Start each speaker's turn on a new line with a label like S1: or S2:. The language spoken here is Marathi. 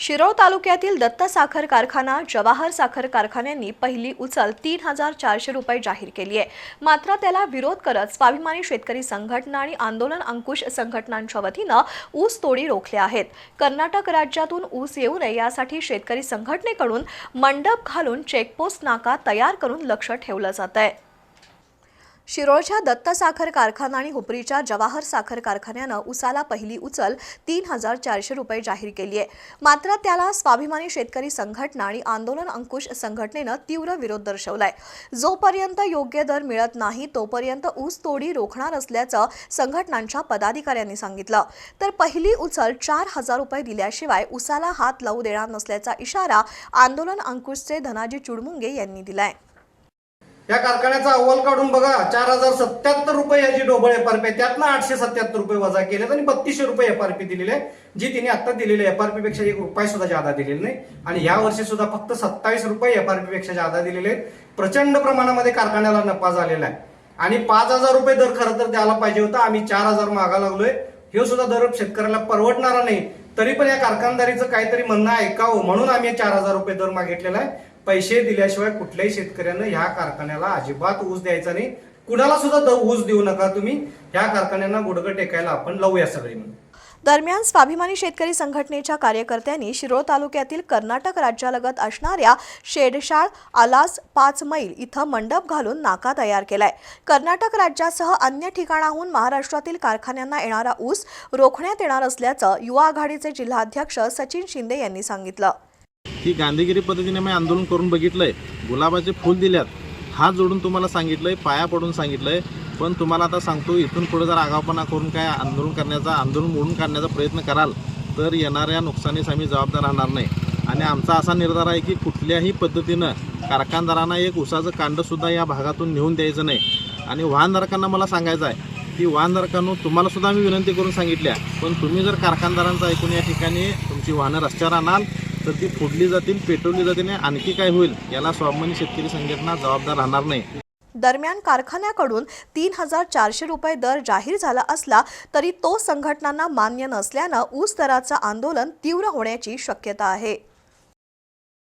S1: शिरोळ तालुक्यातील दत्त साखर कारखाना जवाहर साखर कारखान्यांनी पहिली उचल तीन हजार चारशे रुपये जाहीर केली आहे. मात्र त्याला विरोध करत स्वाभिमानी शेतकरी संघटना आणि आंदोलन अंकुश संघटनांच्या वतीनं ऊस तोडी रोखल्या आहेत. कर्नाटक राज्यातून ऊस येऊ नये यासाठी शेतकरी संघटनेकडून मंडप घालून चेकपोस्ट नाका तयार करून लक्ष ठेवलं जात आहे शिरोळच्या दत्त साखर कारखाना आणि हुपरीच्या जवाहर साखर कारखान्यानं उसाला पहिली उचल तीन हजार चारशे रुपये जाहीर केली आहे. मात्र त्याला स्वाभिमानी शेतकरी संघटना आणि आंदोलन अंकुश संघटनेनं तीव्र विरोध दर्शवलाय. जोपर्यंत योग्य दर मिळत नाही तोपर्यंत ऊस तोडी रोखणार असल्याचं संघटनांच्या पदाधिकाऱ्यांनी सांगितलं. तर पहिली उचल चार हजार रुपये दिल्याशिवाय उसाला हात लावू देणार नसल्याचा इशारा आंदोलन अंकुशचे धनाजी चुडमुंगे यांनी दिलाय.
S2: या कारखान्याचा अहवाल काढून बघा चार हजार सत्याहत्तर रुपये याची डोबळ एफआरपी आहे. त्यातनं आठशे सत्याहत्तर रुपये वजा केलेत आणि बत्तीसशे रुपये एफआरपी दिलेली आहे जी तिने आता दिलेली एफआरपी पेक्षा एक रुपये सुद्धा जादा दिलेली नाही. आणि या वर्षी सुद्धा फक्त सत्तावीस रुपये एफआरपी पेक्षा जादा दिलेले आहेत. प्रचंड प्रमाणामध्ये कारखान्याला नफा झालेला आहे. आणि पाच हजार रुपये दर खरं तर द्यायला पाहिजे होता. आम्ही चार हजार मागा लागलोय हे सुद्धा दर शेतकऱ्याला परवडणारा नाही. तरी पण या कारखानदारीचं काहीतरी म्हणणं ऐकावं. म्हणून आम्ही चार हजार रुपये दर मागितलेला आहे. पैसे दिल्याशिवाय कुठल्याही शेतकऱ्यानं ह्या कारखान्याला अजिबात ऊस द्यायचा नाही. कुणाला सुद्धा ऊस देऊ नका तुम्ही. ह्या कारखान्यांना गुडघं टेकायला आपण लावूया सगळे म्हणून.
S1: दरम्यान स्वाभिमानी शेतकरी संघटनेच्या कार्यकर्त्यांनी शिरोळ तालुक्यातील कर्नाटक राज्यालगत असणाऱ्या शेडशाळ आलास पाच मैल इथं मंडप घालून नाका तयार केलाय. कर्नाटक राज्यासह अन्य ठिकाणाहून महाराष्ट्रातील कारखान्यांना येणारा ऊस रोखण्यात येणार असल्याचं युवा आघाडीचे जिल्हाध्यक्ष सचिन शिंदे यांनी सांगितलं.
S3: की गांधीगिरी पद्धतीने मी आंदोलन करून बघितलंय. गुलाबाचे फुल दिल्यात. हात जोडून तुम्हाला सांगितलंय पाया पडून सांगितलंय. पण तुम्हाला आता सांगतो इथून पुढे जर आगावपणा करून काय आंदोलन करण्याचा आंदोलन मोडून काढण्याचा प्रयत्न कराल तर येणाऱ्या नुकसानीस आम्ही जबाबदार राहणार नाही. आणि आमचा असा निर्धार आहे की कुठल्याही पद्धतीनं कारखानदारांना एक उसाचं कांडसुद्धा या भागातून नेऊन द्यायचं नाही. आणि वाहनधारकांना मला सांगायचं आहे की वाहनधारकांनो तुम्हालासुद्धा आम्ही विनंती करून सांगितल्या पण तुम्ही जर कारखानदारांचं ऐकून या ठिकाणी तुमची वाहनं रस्त्यावर आणाल तर ती फोडली जातील पेटवली जातील आणखी काय होईल याला स्वाभिमानी शेतकरी संघटना जबाबदार राहणार नाही.
S1: दरम्यान कारखान्याकडून तीन हजार चारशे रुपये दर जाहीर झाला असला तरी तो संघटनांना मान्य नसल्यानं ऊस दराचं आंदोलन तीव्र होण्याची शक्यता आहे.